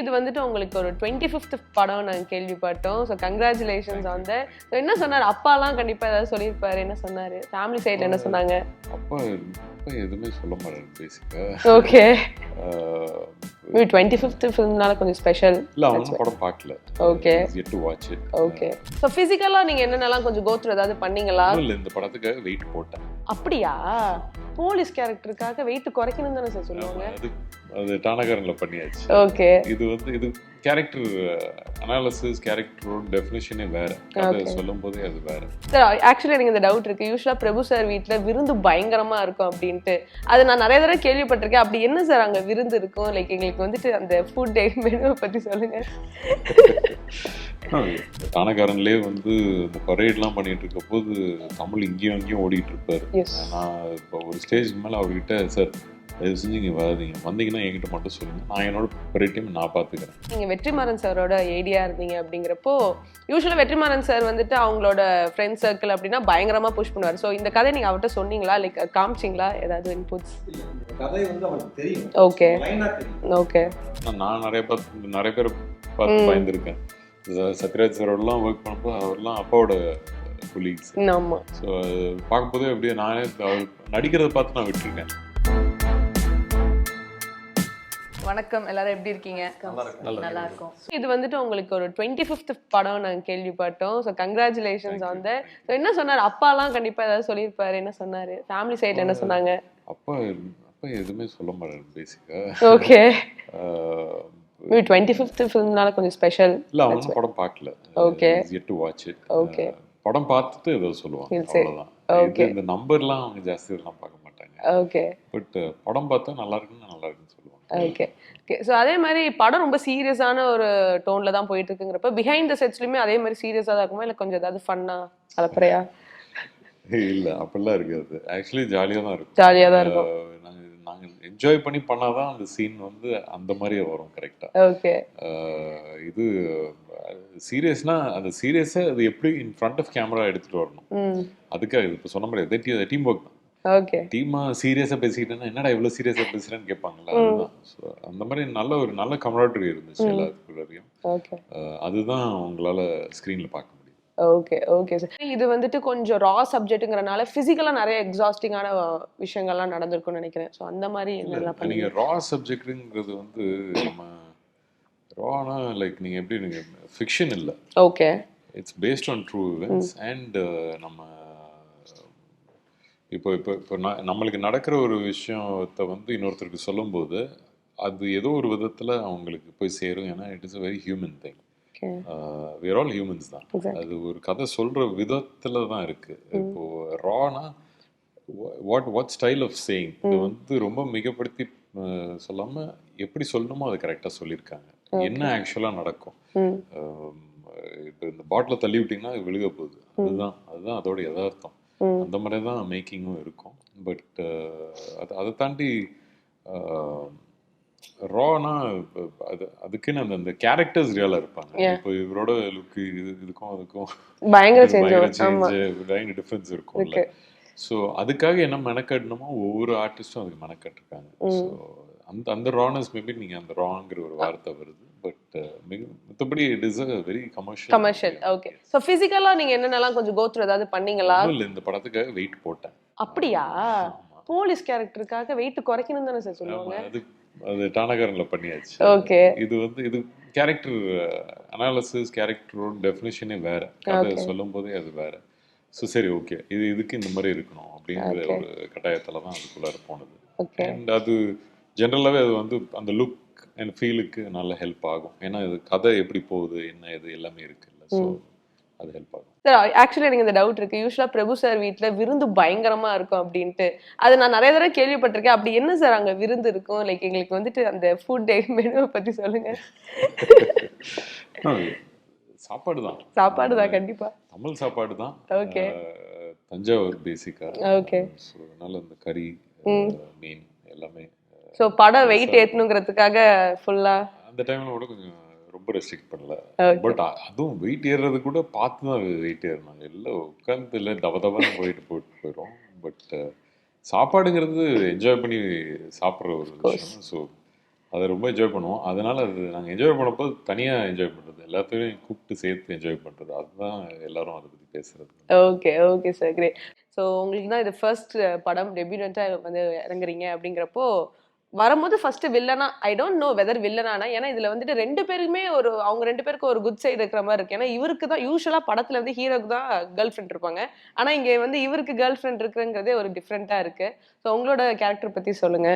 இது வந்துட்டு உங்களுக்கு ஒரு டுவெண்ட்டி ஃபிஃப்த் படம் நாங்கள் கேள்விப்பட்டோம். ஸோ கங்க்ராச்சுலேஷன்ஸ் வந்து ஸோ என்ன சொன்னார்? அப்பாலாம் கண்டிப்பாக ஏதாவது சொல்லியிருப்பாரு. என்ன சொன்னார்? ஃபேமிலி சைடில் என்ன சொன்னாங்க? அப்பா அப்பா எதுவுமே சொல்ல மாட்டாரு பேசிக்கா ஓகே டுவெண்ட்டி ஃபிஃப்த் ஃபிலிம்னால கொஞ்சம் ஸ்பெஷல் இல்ல அவங்க படம் பார்க்கல. It. ஓகே ஸோ ஃபிசிக்கலாக நீங்கள் என்னென்னலாம் கொஞ்சம் கோத்ரூ ஏதாவது பண்ணீங்களா? இல்ல இந்த படத்துக்காக வெயிட் போட்டேன். அப்படியா? போலீஸ் கேரக்டருக்காக வெயிட் குறைக்கணும் தானே சார் சொல்லுவாங்க. அது அது டானகரன்ல பண்ணியாச்சு. ஓகே இது வந்து இது கேரக்டர் அனாலிசிஸ் கேரக்டரோட டெஃபினேஷனே வேற. Okay. சொல்லும் போதே அது வேற. சார் ஆக்சுவலி எனக்கு இந்த டவுட் இருக்கு. யூஸ்வலா பிரபு சார் வீட்ல விருந்து பயங்கரமா இருக்கும் அப்படின்ட்டு. அது நான் நிறைய தடவை கேள்விப்பட்டிருக்கேன். அப்படி என்ன சார் அங்க விருந்து இருக்கும்? லைக் எங்களுக்கு வந்துட்டு அந்த ஃபுட் மெனுவை பத்தி சொல்லுங்க. டானகாரன்லேயே வந்து இந்த பரேட்லாம் பண்ணிட்டு இருக்க போது தமிழ் இங்கேயும் அங்கேயும் ஓடிட்டு இருப்பாரு. நான் இப்போ ஒரு ஸ்டேஜ்க்கு மேலே அவர்கிட்ட சார் தயவு செஞ்சு இங்கே வராதீங்க. வந்தீங்கன்னா என்கிட்ட மட்டும் சொல்லுங்க. நான் என்னோட டைம் நான் பார்த்துக்கிறேன் நீங்க வெற்றிமாறன் சாரோட ஏடியா இருந்தீங்க அப்படிங்கிறப்போ யூஸ்வலா வெற்றிமாறன் சார் வந்துட்டு அவங்களோட ஃப்ரெண்ட் சர்க்கிள் அப்படின்னா பயங்கரமா புஷ் பண்ணுவார். ஸோ இந்த கதை நீங்க அவர்கிட்ட சொன்னீங்களா? லைக் காமிச்சிங்களா? ஏதாவது இன்புட்ஸ் இந்த கதை வந்து அவனுக்கு தெரியும். ஓகே ஓகே நான் நிறைய பார்த்து நிறைய பேர் பார்த்து. பயந்துருக்கேன். சத்யராஜ் சாரோடலாம் ஒர்க் பண்ணப்போ அவர்லாம் அப்பாவோட கொலீக்ஸ் ஆமா. ஸோ பார்க்கும்போதே அப்படியே நானே நடிக்கிறத பார்த்து நான் விட்டுருக்கேன். வணக்கம். எல்லாரும் எப்படி இருக்கீங்க? நல்லா இருக்கும். இது வந்துட்டு உங்களுக்கு ஒரு டுவெண்ட்டி ஃபிஃப்த் படம் நாங்கள் கேள்விப்பட்டோம். ஸோ கங்க்ராச்சுலேஷன்ஸ் வந்து ஸோ என்ன சொன்னார்? அப்பாலாம் கண்டிப்பாக ஏதாவது சொல்லியிருப்பாரு. என்ன சொன்னார்? ஃபேமிலி சைடில் என்ன சொன்னாங்க? அப்பா அப்பா எதுவுமே சொல்ல மாட்டாரு பேசிக்கா ஓகே டுவெண்ட்டி ஃபிஃப்த் ஃபிலிம்னால கொஞ்சம் ஸ்பெஷல் இல்ல அவங்க படம் பார்க்கல. Okay. Yet to watch it Okay. படம் பார்த்துட்டு ஏதோ சொல்லுவாங்க. இது இந்த நம்பர்லாம் அவங்க ஜாஸ்தி இதெல்லாம் பார்க்க மாட்டாங்க. ஓகே பட் படம் பார்த்தா நல்லா இருக்குன்னு நல்லா இருக்குன்னு ஓகே ஓகே ஸோ அதே மாதிரி படம் ரொம்ப சீரியஸான ஒரு டோனில் தான் போயிட்டு இருக்குங்கிறப்ப பிஹைண்ட் த செட்ஸ்லையுமே அதே மாதிரி சீரியஸாக தான் இருக்குமா? இல்லை கொஞ்சம் ஏதாவது ஃபன்னா கலப்பறையா? இல்ல அப்படிலாம் இருக்காது. ஆக்சுவலி ஜாலியா தான் இருக்கும். ஜாலியாக தான் இருக்கும். அஹ் நாங்க நாங்க என்ஜாய் பண்ணி பண்ணாதான் அந்த சீன் வந்து அந்த மாதிரியே வரும் கரெக்டா ஓகே இது சீரியஸ்னா அந்த சீரியஸை அது எப்படி இன் ஃப்ரண்ட் ஆஃப் கேமரா எடுத்துட்டு வரணும்? அதுக்காக இப்போ சொன்ன மாதிரி டீம் ஒர்க் தான். ஓகே டீமா சீரியஸா பேசிக்கிட்டேன்னா என்னடா இவ்வளவு சீரியஸா பேசுறேன்னு So, அந்த மாதிரி நல்ல ஒரு நல்ல கமராட்டரி இருந்துச்சு எல்லாத்துக்குள்ளரையும் அதுதான் உங்களால ஸ்க்ரீன்ல பார்க்க முடியும். ஓகே ஓகே சார் இது வந்துட்டு கொஞ்சம் ரா சப்ஜெக்ட்டுங்கிறனால ஃபிசிக்கலாக நிறைய எக்ஸாஸ்டிங்கான விஷயங்கள்லாம் நடந்திருக்கும்னு நினைக்கிறேன். ஸோ அந்த மாதிரி என்னெல்லாம் இல்ல, நீங்க பண்ணீங்க? ரா சப்ஜெக்ட்ங்கிறது வந்து நம்ம ரானா லைக் நீங்க எப்படி நீங்க ஃபிக்ஷன் இல்ல. Okay it's based on true events and நம்ம இப்போ இப்போ இப்போ ந- நம்மளுக்கு நடக்கிற ஒரு விஷயத்தை வந்து இன்னொருத்தருக்கு சொல்லும்போது அது ஏதோ ஒரு விதத்துல அவங்களுக்கு போய் சேரும். ஏன்னா it is a very human thing where all humans தான். அது ஒரு கதை சொல்ற விதத்துல தான் இருக்கு. இப்போ Rana what what style of saying இது வந்து ரொம்ப மிகப்படுத்தி அஹ், சொல்லாம எப்படி சொல்லணுமோ அது கரெக்டா சொல்லியிருக்காங்க. என்ன ஆக்சுவலா நடக்கும்? இப்போ இந்த பாட்டில தள்ளி விட்டீங்கன்னா அது விழுக போகுது. அதுதான் அதுதான் அதோட யதார்த்தம். அந்த மாதிரி தான் மேக்கிங்கும் இருக்கும் பட் அது அதை தாண்டி ரானா அது அதுக்குன்னு அந்த அந்த கேரக்டர்ஸ் ரியலாக இருப்பாங்க. இப்போ இவரோட லுக்கு இது இதுக்கும் அதுக்கும் பயங்கர சேஞ்ச் பயங்கர டிஃப்ரென்ஸ் இருக்கும்ல. ஸோ அதுக்காக என்ன மெனக்கடணுமோ ஒவ்வொரு ஆர்டிஸ்டும் அதுக்கு மெனக்கட்டிருக்காங்க. ஸோ அந்த அந்த ரானஸ் மேபி நீங்க அந்த ராங்கிற ஒரு வார்த்தை வருது பட் மிக மற்றபடி it is a very commercial commercial okay so ஃபிசிக்கலாக நீங்கள் என்னென்னலாம் கொஞ்சம் கோத்ரூ ஏதாவது பண்ணீங்களா? இல்லை இந்த படத்துக்காக வெயிட் போட்டேன். அப்படியா? போலீஸ் கேரக்டருக்காக வெயிட் குறைக்கணும் தானே சார் சொல்லுவாங்க. அது அது டானகரன்ல பண்ணியாச்சு. ஓகே இது வந்து இது கேரக்டர் அனாலிசிஸ் கேரக்டரோட டெஃபினேஷனே வேற. Okay. சொல்லும் போதே அது வேற. ஸோ சரி ஓகே இது இதுக்கு இந்த மாதிரி இருக்கணும் அப்படிங்கிற. ஒரு கட்டாயத்துல தான் அதுக்குள்ளார போனது. அண்ட் அது ஜென்ரலாகவே அது வந்து அந்த லுக் அண்ட் ஃபீலுக்கு நல்ல ஹெல்ப் ஆகும். ஏன்னா இது கதை எப்படி போகுது என்ன இது எல்லாமே இருக்குல்ல. ஸோ அது ஹெல்ப் ஆகும். சார் ஆக்சுவலி எனக்கு இந்த டவுட் இருக்கு. யூஸ்வலா பிரபு சார் வீட்ல விருந்து பயங்கரமா இருக்கும் அப்படின்ட்டு. அது நான் நிறைய தடவை கேள்விப்பட்டிருக்கேன். அப்படி என்ன சார் அங்க விருந்து இருக்கும்? லைக் எங்களுக்கு வந்துட்டு அந்த ஃபுட் மெனுவை பத்தி சொல்லுங்க. சாப்பாடு தான். சாப்பாடு தான் கண்டிப்பா. தமிழ் சாப்பாடு தான். அஹ், தஞ்சாவூர் பேசிக்கா Okay. ஸோ அதனால இந்த கறி மீன் எல்லாமே ஸோ படம் வெயிட் ஏற்றணுங்கிறதுக்காக ஃபுல்லா அந்த டைம்ல கூட கொஞ்சம் ரொம்ப ரெஸ்ட்ரிக்ட் பண்ணல. பட் அதுவும் வெயிட் ஏறுறது கூட பார்த்து தான் வெயிட் ஏறினாங்க. எல்லாம் உட்காந்து இல்லை தப தபான்னு போயிட்டு போட்டு போயிடும் பட் சாப்பாடுங்கிறது என்ஜாய் பண்ணி சாப்பிட்ற ஒரு விஷயம். ஸோ அதை ரொம்ப என்ஜாய் பண்ணுவோம். அதனால அது நாங்கள் என்ஜாய் பண்ணப்போ தனியாக என்ஜாய் பண்ணுறது எல்லாத்தையும் கூப்பிட்டு சேர்த்து என்ஜாய் பண்ணுறது அதுதான் எல்லாரும் அதை பற்றி பேசுறது. Okay okay sir great so உங்களுக்கு தான் இது ஃபர்ஸ்ட் படம் டெபியூட்டாக வந்து இறங்குறீங்க அப்படிங்கிறப்போ வரும்போது ஃபர்ஸ்ட் வில்லனா ஐ டோன்ட் நோ வெதர் வில்லனானா ஏன்னா இதுல வந்துட்டு ரெண்டு பேருக்குமே ஒரு அவங்க ரெண்டு பேருக்கும் ஒரு குட் சைடு இருக்கிற மாதிரி இருக்கு. ஏன்னா இவருக்கு தான் யூஸ்வலா படத்துல வந்து ஹீரோக்கு தான் கேர்ள் ஃப்ரெண்ட் இருப்பாங்க. ஆனா இங்க வந்து இவருக்கு கேர்ள் ஃப்ரெண்ட் இருக்குங்கிறதே ஒரு டிஃப்ரெண்டா இருக்கு. ஸோ உங்களோட கேரக்டர் பத்தி சொல்லுங்க.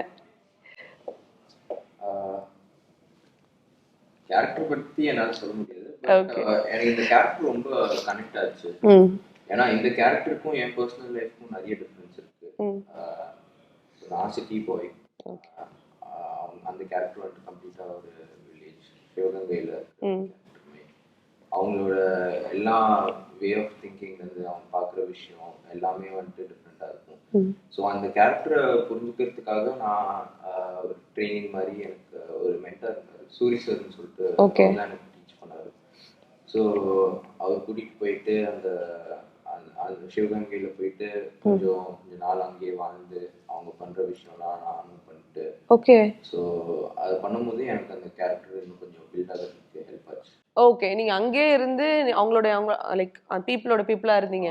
கேரக்டர் பத்தி என்னால சொல்ல முடியாது. எனக்கு இந்த கேரக்டர் ரொம்ப கனெக்ட் ஆச்சு. ம். ஏன்னா இந்த கேரக்டருக்கும் என் பர்சனல் லைஃப்க்கும் நிறைய டிஃப்ரென்ஸ் இருக்கு. நான் சிட்டி பாய் அந்த கேரக்டர் வந்துட்டு கம்ப்ளீட்டா ஒரு வில்லேஜ் சிவகங்கையில அவங்களோட எல்லா வே ஆஃப் திங்கிங் வந்து அவங்க பார்க்குற விஷயம் எல்லாமே வந்துட்டு டிஃப்ரெண்ட்டாக இருக்கும். ஸோ அந்த கேரக்டரை புரிஞ்சுக்கிறதுக்காக நான் ஒரு ட்ரைனிங் மாதிரி எனக்கு ஒரு மென்டர் இருந்தார். சூரி சார்னு சொல்லிட்டு எனக்கு டீச் பண்ணாரு. ஸோ அவர் கூட்டிகிட்டு போயிட்டு அந்த சிவகங்கையில் போயிட்டு கொஞ்சம் கொஞ்ச நாள் அங்கேயே வாழ்ந்து அவங்க பண்ணுற விஷயம்லாம் பண்ணிட்டு ஓகே ஸோ அது பண்ணும்போது எனக்கு அந்த கேரக்டர் இன்னும் கொஞ்சம் பில்ட் ஆகிறதுக்கு ஹெல்ப் ஆச்சு. ஓகே நீங்க அங்கேயே இருந்து அவங்களோட அவங்க லைக் பீப்புளோட பீப்புளா இருந்தீங்க.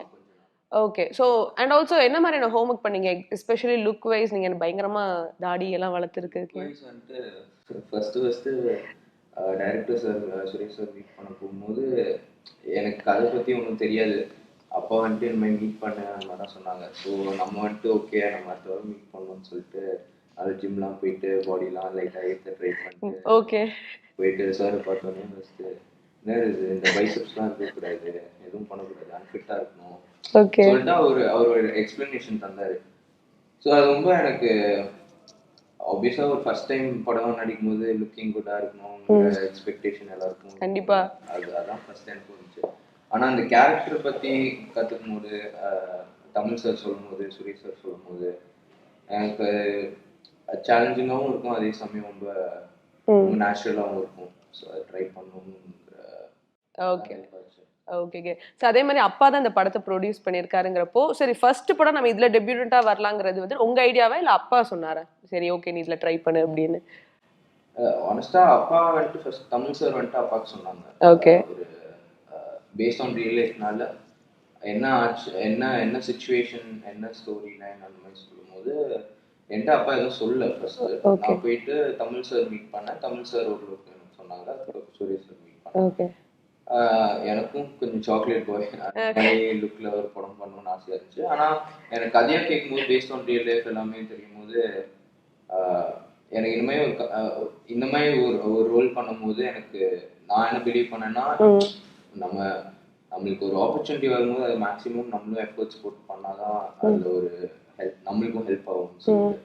ஓகே ஸோ அண்ட் ஆல்சோ என்ன மாதிரியான ஹோம்ஒர்க் பண்ணீங்க? எஸ்பெஷலி லுக் வைஸ் நீங்க பயங்கரமா தாடி எல்லாம் வளர்த்துருக்கு. வந்துட்டு first first director sir Suresh sir meet பண்ண போகும்போது எனக்கு கதை பத்தி ஒன்றும் தெரியாது. அப்பா வந்துட்டு இந்த மாதிரி மீட் பண்ண அந்த மாதிரி தான் சொன்னாங்க. ஸோ நம்ம வந்துட்டு ஓகே நம்ம அடுத்த வாரம் மீட் பண்ணணும்னு சொல்லிட்டு அது ஜிம்லாம் போயிட்டு பாடிலாம் லைட்டாக ஏற்ற ட்ரை பண்ணிட்டு ஓகே போயிட்டு சார் பார்த்தோன்னே ஃபஸ்ட்டு என்ன இந்த பைசப்ஸ்லாம் இருக்கக்கூடாது எதுவும் பண்ணக்கூடாது அன்ஃபிட்டாக இருக்கணும். ஓகே சொல்லிட்டு அவர் அவர் ஒரு எக்ஸ்பிளனேஷன் தந்தாரு. ஸோ அது ரொம்ப எனக்கு ஆப்வியஸா ஒரு ஃபர்ஸ்ட் டைம் படம் நடிக்கும் போது லுக்கிங் குட்டா இருக்கணும் எக்ஸ்பெக்டேஷன் எல்லாருக்கும் கண்டிப்பா. அது அதான் ஃபர்ஸ்ட் டைம் இருந்துச்சு ஆனா அந்த கேரக்டர் பத்தி கத்துக்கும் போது தமிழ் சார் சொல்லும் போது சுரேஷ் சார் சொல்லும் போது எனக்கு சேலஞ்சிங்காகவும் இருக்கும். அதே சமயம் ரொம்ப நேச்சுரலாகவும் இருக்கும். ஸோ அதை ட்ரை பண்ணணுங்கிற ஓகே ஓகே ஸோ அதே மாதிரி அப்பா தான் இந்த படத்தை ப்ரொடியூஸ் பண்ணியிருக்காருங்கிறப்போ சரி ஃபர்ஸ்ட் படம் நம்ம இதுல டெபியூட்டா வரலாங்கிறது வந்து உங்க ஐடியாவா இல்ல அப்பா சொன்னாரா? சரி ஓகே நீ இதுல ட்ரை பண்ணு அப்படின்னு. ஆனஸ்டா அப்பா வந்துட்டு ஃபர்ஸ்ட் தமிழ் சார் வந்துட்டு அப்பாவுக்கு சொன்னாங்க. Okay. ஒரு பேஸ்ட் ஆன் ரியல் லைஃப்னால என்ன ஆச்சு என்ன என்ன சுச்சுவேஷன் என்ன ஸ்டோரி லைன் அந்த மாதிரி சொல்லும்போது என்கிட்ட அப்பா எதுவும் சொல்லல ஃபர்ஸ்ட். நான் போயிட்டு தமிழ் சார் மீட் பண்ணேன். தமிழ் சார் ஒரு சொன்னாங்க. அப்புறம் சுரேஷ் சார் மீட் பண்ணேன் எனக்கும் கொஞ்சம் சாக்லேட் பாய் மாதிரி லுக்ல ஒரு படம் பண்ணணும்னு ஆசையா இருந்துச்சு. ஆனா எனக்கு கதையா கேட்கும்போது பேஸ்ட் ஆன் ரியல் லைஃப் எல்லாமே தெரியும் போது எனக்கு ஆஹ் இந்த மாதிரி ஒரு ஒரு ரோல் பண்ணும்போது எனக்கு நான் என்ன பிலீவ் பண்ணேன்னா நம்ம நம்மளுக்கு ஒரு ஆப்பர்ச்சுனிட்டி வரும்போது அது மேக்ஸிமம் நம்மளும் எஃபர்ட்ஸ் போட்டு பண்ணாதான் அதுல ஒரு ஹெல்ப் நம்மளுக்கும் ஹெல்ப் ஆகும் சொல்லிட்டு.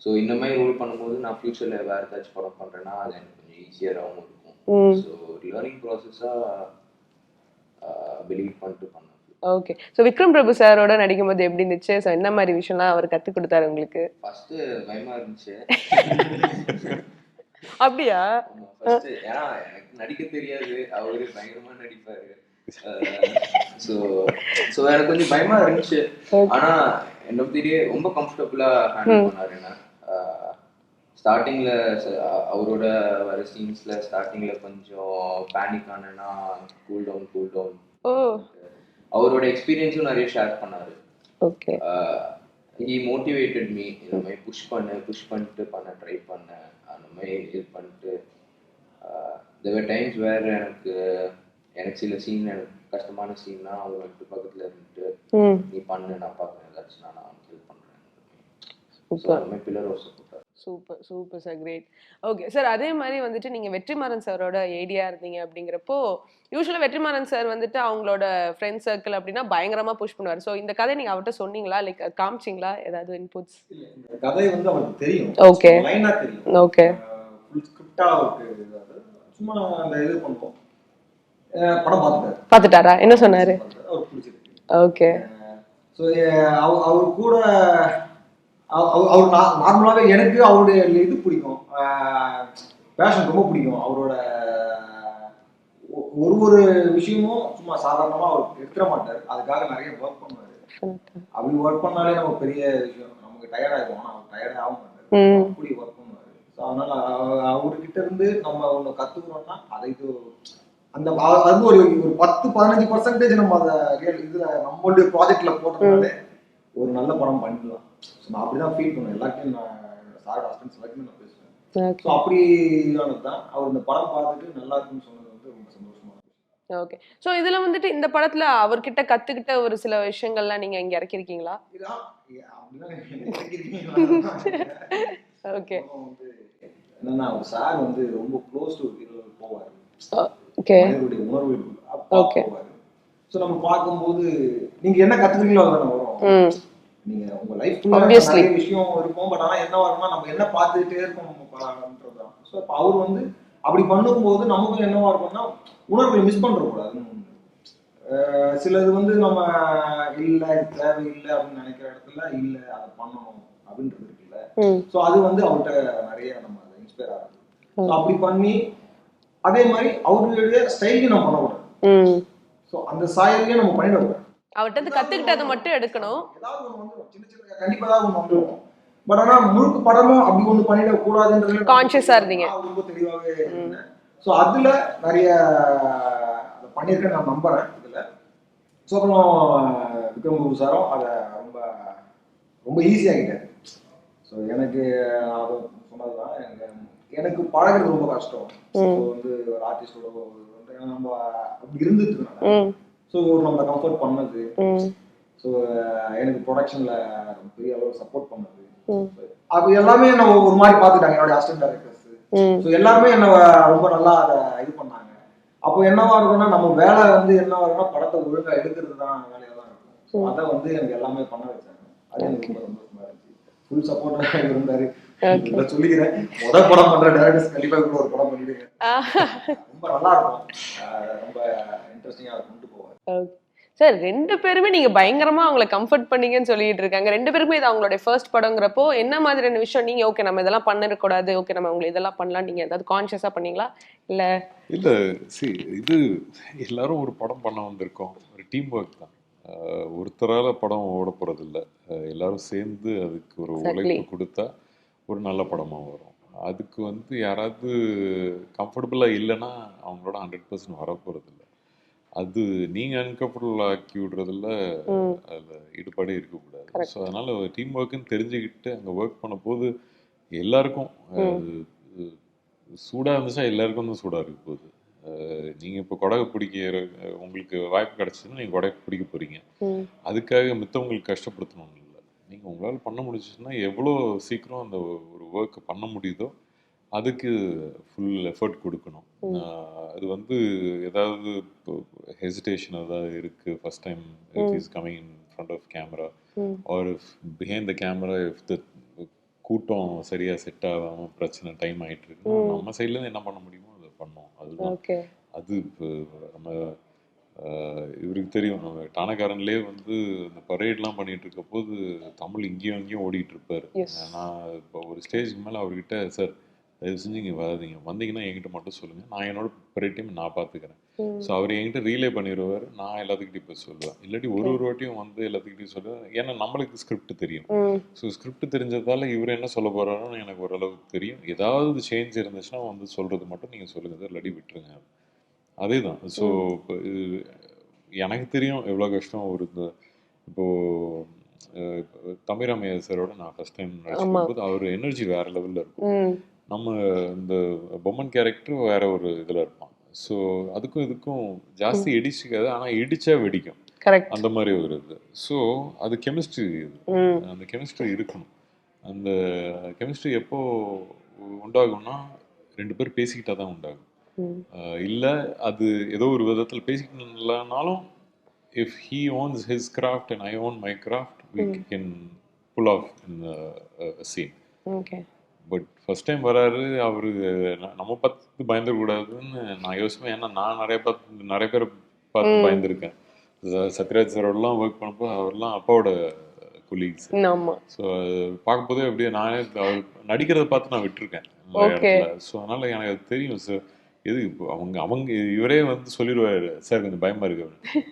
ஸோ இந்த மாதிரி ரோல் பண்ணும்போது நான் ஃபியூச்சர்ல வேற ஏதாச்சும் படம் பண்றேன்னா அது எனக்கு கொஞ்சம் ஈஸியராகவும் இருக்கும். ஸோ லேர்னிங் ப்ராசஸாக பிலீவ் பண்ணிட்டு பண்ணேன் ஓகே ஸோ விக்ரம் பிரபு சாரோட நடிக்கும்போது எப்படி இருந்துச்சு? ஸோ என்ன மாதிரி விஷயம்லாம் அவர் கற்றுக் கொடுத்தாரு உங்களுக்கு? ஃபர்ஸ்ட் பயமா இருந்துச்சு. அப்படியா? ஏன்னா எனக்கு நடிக்க தெரியாது. அவரு பயங்கரமா நடிப்பாரு. ஸோ ஸோ எனக்கு கொஞ்சம் பயமா இருந்துச்சு. ஆனா the day ரொம்ப கம்ஃபர்டபுளா ஹேண்டில் பண்ணாரு என்ன. ஸ்டார்டிங்ல அவரோட வர சீன்ஸ்ல ஸ்டார்டிங்ல கொஞ்சம் பேனிக் ஆனேன்னா கூல் டவுன் கூல் டவுன் அவரோட எக்ஸ்பீரியன்ஸும் நிறைய ஷேர் பண்ணாரு. ஓகே ஹி மோட்டிவேட்டட் மீ இந்த மாதிரி புஷ் பண்ண புஷ் பண்ணிட்டு பண்ண ட்ரை பண்ண. அந்த மாதிரி இது பண்ணிட்டு தேவர் டைம்ஸ் வேற எனக்கு எனக்கு சில சீன் கஷ்டமான சீன்னா அவங்க வந்துட்டு பக்கத்துல இருந்துட்டு நீ பண்ணு நான் பார்க்குறேன் ஏதாச்சும் நான் ஹெல்ப் பண்றேன். பில்லர் சப்போர்ட்டாக super super sir great okay sir அதே மாதிரி வந்துட்டு நீங்கள் வெற்றிமாறன் சாரோட ஏடியா இருந்தீங்க அப்படிங்கிறப்போ யூஸ்வலாக வெற்றிமாறன் சார் வந்துட்டு அவங்களோட ஃப்ரெண்ட் சர்க்கிள் அப்படின்னா பயங்கரமாக புஷ் பண்ணுவார். ஸோ இந்த கதை நீங்கள் அவர்கிட்ட சொன்னீங்களா? லைக் காமிச்சிங்களா? ஏதாவது இன்புட்ஸ் இல்ல, இந்த கதை வந்து அவனுக்கு தெரியும். Okay. லைனா தெரியும். ஓகே ஃபுல் ஸ்கிரிப்டா அவருக்கு. சும்மா அந்த இது பண்ணுவோம் படம் பார்த்துட்டாரு. பார்த்துட்டாரா? என்ன சொன்னார்? ஓகே. ஸோ அவர் கூட அவ- அவ- அவர் நார்மலாகவே எனக்கு அவருடைய இது பிடிக்கும். பேஷன் ரொம்ப பிடிக்கும். அவரோட ஒரு ஒரு விஷயமும் சும்மா சாதாரணமாக அவர் எடுத்துட மாட்டார். அதுக்காக நிறைய ஒர்க் பண்ணுவார். அப்படி ஒர்க் பண்ணாலே நமக்கு பெரிய விஷயம். நமக்கு டயர்ட் ஆகும் ஆனால் அவர் டயர்டே ஆக மாட்டார். அப்படி ஒர்க் பண்ணுவார். ஸோ அதனால அவ- அவர்கிட்ட இருந்து நம்ம ஒன்று கத்துக்கிறோம்னா அதை இது அந்த அது ஒரு ஒரு பத்து பதினஞ்சு பர்சன்டேஜ் நம்ம அதை இதுல நம்மளுடைய ப்ராஜெக்ட்ல போடுறதுனாலே ஒரு நல்ல படம் பண்ணிடலாம் ஸோ நான் அப்படிதான் ஃபீல் பண்ணுவேன். எல்லாத்தையும் நான் சார் ஹஸ்பண்ட்ஸ் எல்லாத்தையுமே நான் பேசுவேன். ஸோ அப்படியானது தான். அவர் இந்த படம் பார்த்துட்டு நல்லா இருக்குன்னு சொன்னது வந்து ரொம்ப சந்தோஷமா ஓகே ஸோ இதுல வந்துட்டு இந்த படத்துல அவர்கிட்ட கத்துக்கிட்ட ஒரு சில விஷயங்கள்லாம் நீங்க இங்க இறக்கிருக்கீங்களா? ஓகே என்னன்னா சார் வந்து ரொம்ப க்ளோஸ் டு போவார். ஓகே உணர்வு. போவாரு ஸோ நம்ம பார்க்கும்போது நீங்க என்ன கத்துக்கிறீங்களோ அதுல வரும். ம். நீங்க உங்க லைஃப். நிறைய விஷயம் இருக்கும். பட் ஆனா என்ன வரும்னா நம்ம என்ன பார்த்துக்கிட்டே இருக்கோம் நம்ம ஸோ இப்போ அவர் வந்து அப்படி பண்ணும்போது நமக்கும் என்னவா இருக்கும்னா உணர்வுகளை மிஸ் பண்ற கூடாதுன்னு ஒண்ணு. அஹ் சிலது வந்து நம்ம இல்ல இது தேவையில்லை அப்படின்னு நினைக்கிற இடத்துல இல்ல அதை பண்ணணும் அப்படின்றது இருக்குல்ல. ஸோ அது வந்து அவர்கிட்ட நிறைய நம்ம இன்ஸ்பயர் ஆகுது. ஸோ அப்படி பண்ணி அதே மாதிரி அவருடைய ஸ்டைலையும் நம்ம பண்ணக்கூடாது ம். ஸோ அந்த சாயலையும் நம்ம பண்ணிடக்கூடாது அவர்கிட்ட இருந்து கத்துக்கிட்டதை மட்டும் எடுக்கணும். ஏதாவது ஒண்ணு வந்துடும் சின்ன சின்ன கண்டிப்பா ஏதாவது ஒண்ணு வந்துடும் பட் ஆனா முழுக்க படமும் அப்படி ஒண்ணு பண்ணிட கூடாதுன்றது ஆ இருந்தீங்க. ரொம்ப தெளிவாகவே ஸோ அதுல நிறைய பண்ணியிருக்கேன் நான் நம்புறேன் இதுல. ஸோ அப்புறம் விக்ரம் குரு சாரும் அதை ரொம்ப ரொம்ப ஈஸியாகிட்டாரு ஸோ எனக்கு அது சொன்னதுதான் எனக்கு எனக்கு பழகுறது ரொம்ப கஷ்டம். வந்து ஒரு ஆர்டிஸ்டோட நம்ம அப்படி இருந்துட்டு ஸோ ஒரு நம்மளை கம்ஃபர்ட் பண்ணது. ஸோ எனக்கு ப்ரொடக்ஷன்ல பெரிய அளவு சப்போர்ட் பண்ணது. அது எல்லாமே என்ன ஒரு மாதிரி பார்த்துட்டாங்க என்னோட அசிஸ்டன்ட் டைரக்டர்ஸ் ஸோ எல்லாருமே என்ன ரொம்ப நல்லா அதை இது பண்ணாங்க. அப்போ என்னவா இருக்கும்னா நம்ம வேலை வந்து என்னவா இருக்கும்னா படத்தை ஒழுங்கா எடுக்கிறது தான் வேலையா தான் இருக்கும். அதை வந்து எனக்கு எல்லாமே பண்ண வச்சாங்க. அது எனக்கு ரொம்ப இருந்துச்சு. ஃபுல் சப்போர்ட் இருந்தாரு. சொல்லிக்கிறேன். முதல் படம் பண்ற டேரக்டர்ஸ் கண்டிப்பா கூட ஒரு படம் பண்ணிடுங்க. ரொம்ப நல்லா இருக்கும். அஹ் ரொம்ப இன்ட்ரெஸ்டிங்கா கொண்டு போவார். சார் ரெண்டு பேருமே நீங்க பயங்கரமா அவங்கள கம்ஃபர்ட் பண்ணீங்கன்னு சொல்லிட்டு இருக்காங்க. ரெண்டு பேருக்குமே இது அவங்களுடைய ஃபர்ஸ்ட் படங்கிறப்போ என்ன மாதிரியான விஷயம்? நீங்க ஓகே நம்ம இதெல்லாம் பண்ணிடக்கூடாது ஓகே நம்ம உங்களை இதெல்லாம் பண்ணலாம். நீங்க ஏதாவது கான்சியஸா பண்ணீங்களா? இல்ல? இல்ல சி இது எல்லாரும் ஒரு படம் பண்ண வந்திருக்கோம். ஒரு டீம் ஒர்க் தான் ஒருத்தரால படம் ஓட போறது இல்ல எல்லாரும் சேர்ந்து அதுக்கு ஒரு. உழைப்பு கொடுத்தா ஒரு நல்ல படமா வரும். அதுக்கு வந்து யாராவது கம்ஃபர்டபுளா இல்லைன்னா அவங்களோட ஹண்ட்ரட் பர்சன்ட் வர போறது இல்ல அது நீங்க அன்கம்ஃபர்டபுள் ஆக்கி விடுறதுல அதுல ஈடுபாடே இருக்கக்கூடாது. ஸோ அதனால டீம் ஒர்க்குன்னு தெரிஞ்சுக்கிட்டு அங்கே ஒர்க் பண்ண போது எல்லாருக்கும் அது, அது சூடா இருந்துச்சா எல்லாருக்கும் தான் சூடா இருக்க போகுது. அஹ் நீங்க இப்போ கொடை பிடிக்கிற உங்களுக்கு வாய்ப்பு கிடைச்சதுன்னா நீங்க கொடை பிடிக்க போறீங்க. ம். அதுக்காக மித்தவங்களுக்கு கஷ்டப்படுத்தணும் இல்லை நீங்க உங்களால பண்ண முடிஞ்சுச்சுன்னா எவ்வளோ சீக்கிரம் அந்த ஒரு ஒர்க்கை பண்ண முடியுதோ அதுக்கு ஃபுல் எஃபர்ட் கொடுக்கணும். அது வந்து ஏதாவது ஹெசிடேஷன் ஏதாவது இருக்கு? First time it is coming in front of camera or if behind the camera if the கூட்டம் சரியா செட் ஆகாம பிரச்சனை டைம் ஆயிட்டு இருக்கு நம்ம சைட்ல இருந்து என்ன பண்ண முடியுமோ அதை பண்ணோம் அதுதான். அது நம்ம இவருக்கு தெரியும். நம்ம டானக்காரன்லேயே வந்து இந்த பரேட்லாம் பண்ணிட்டு இருக்க போது தமிழ் இங்கேயும் அங்கேயும் ஓடிட்டு இருப்பாரு. நான் இப்போ ஒரு ஸ்டேஜ்க்கு மேலே அவர்கிட்ட சார் தயவு செஞ்சு இங்கே வராதீங்க. வந்தீங்கன்னா என்கிட்ட மட்டும் சொல்லுங்க. நான் என்னோட பரேட் டைம் நான் பார்த்துக்கிறேன். ஸோ அவர் என்கிட்ட ரீலே பண்ணிடுவார் நான் எல்லாத்துக்கிட்டையும் போய் சொல்லுவேன். இல்லாட்டி ஒரு ஒரு வாட்டியும் வந்து எல்லாத்துக்கிட்டையும் சொல்லுவேன். ஏன்னா நம்மளுக்கு ஸ்கிரிப்ட் தெரியும். ஸோ ஸ்கிரிப்ட் தெரிஞ்சதால இவர் என்ன சொல்ல போறாருன்னு எனக்கு ஓரளவுக்கு தெரியும். ஏதாவது சேஞ்ச் இருந்துச்சுன்னா வந்து சொல்றது மட்டும் நீங்க சொல்லுங்க சார் இல்லாட்டி விட்டுருங்க. அதே தான் ஸோ எனக்கு தெரியும் எவ்வளோ கஷ்டம் ஒரு இந்த இப்போ அஹ், இப்போ தமிழாமையா சாரோட நான் ஃபர்ஸ்ட் டைம் நடிச்சும்போது அவர் எனர்ஜி வேற லெவல்ல இருக்கும். நம்ம இந்த பொம்மன் கேரக்டர் வேற ஒரு இதுல இருப்பான். ஸோ அதுக்கும் இதுக்கும் ஜாஸ்தி இடிச்சுக்காது ஆனா இடிச்சா வெடிக்கும். கரெக்ட் அந்த மாதிரி ஒரு இது. ஸோ அது கெமிஸ்ட்ரி இது. அந்த கெமிஸ்ட்ரி இருக்கணும். அந்த கெமிஸ்ட்ரி எப்போ உண்டாகும்னா ரெண்டு பேர் பேசிக்கிட்டா தான் உண்டாகும். இல்ல அது ஏதோ ஒரு விதத்தில் பேசிக்கலனாலும் if he owns his craft and I own my. Craft we can pull off in scene but first time வராரு அவரு நம்ம பார்த்து பயந்துடக்கூடாதுன்னு நான் யோசிப்பேன். ஏன்னா நான் நிறைய பார்த்து நிறைய பேர் பார்த்து பயந்துருக்கேன். சத்யராஜ் சாரோடலாம் ஒர்க் பண்ணப்போ அவர்லாம் அப்பாவோட கொலீக்ஸ் ஆமா. ஸோ பார்க்கும்போதே அப்படியே நானே அவர் நடிக்கிறத பார்த்து நான் விட்டுருக்கேன். ஸோ அதனால எனக்கு தெரியும் சார் எது இப்போ அவங்க அவங்க இவரே வந்து சொல்லிடுவாரு சார் கொஞ்சம் பயமா இருக்கு.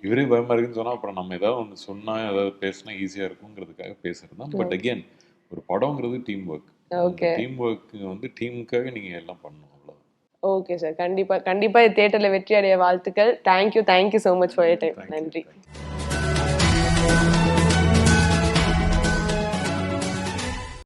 இவரே பயமா இருக்குன்னு சொன்னா அப்புறம் நம்ம ஏதாவது ஒன்று சொன்னா ஏதாவது பேசினா ஈஸியா இருக்குங்கிறதுக்காக பேசுறது தான். பட் அகேன் ஒரு படங்கிறது team work okay team work வந்து டீமுக்காக நீங்க எல்லாம் பண்ணணும் ஓகே சார் கண்டிப்பா கண்டிப்பா இது தியேட்டர்ல வெற்றி அடைய வாழ்த்துக்கள். Thank you thank you so much for time நன்றி.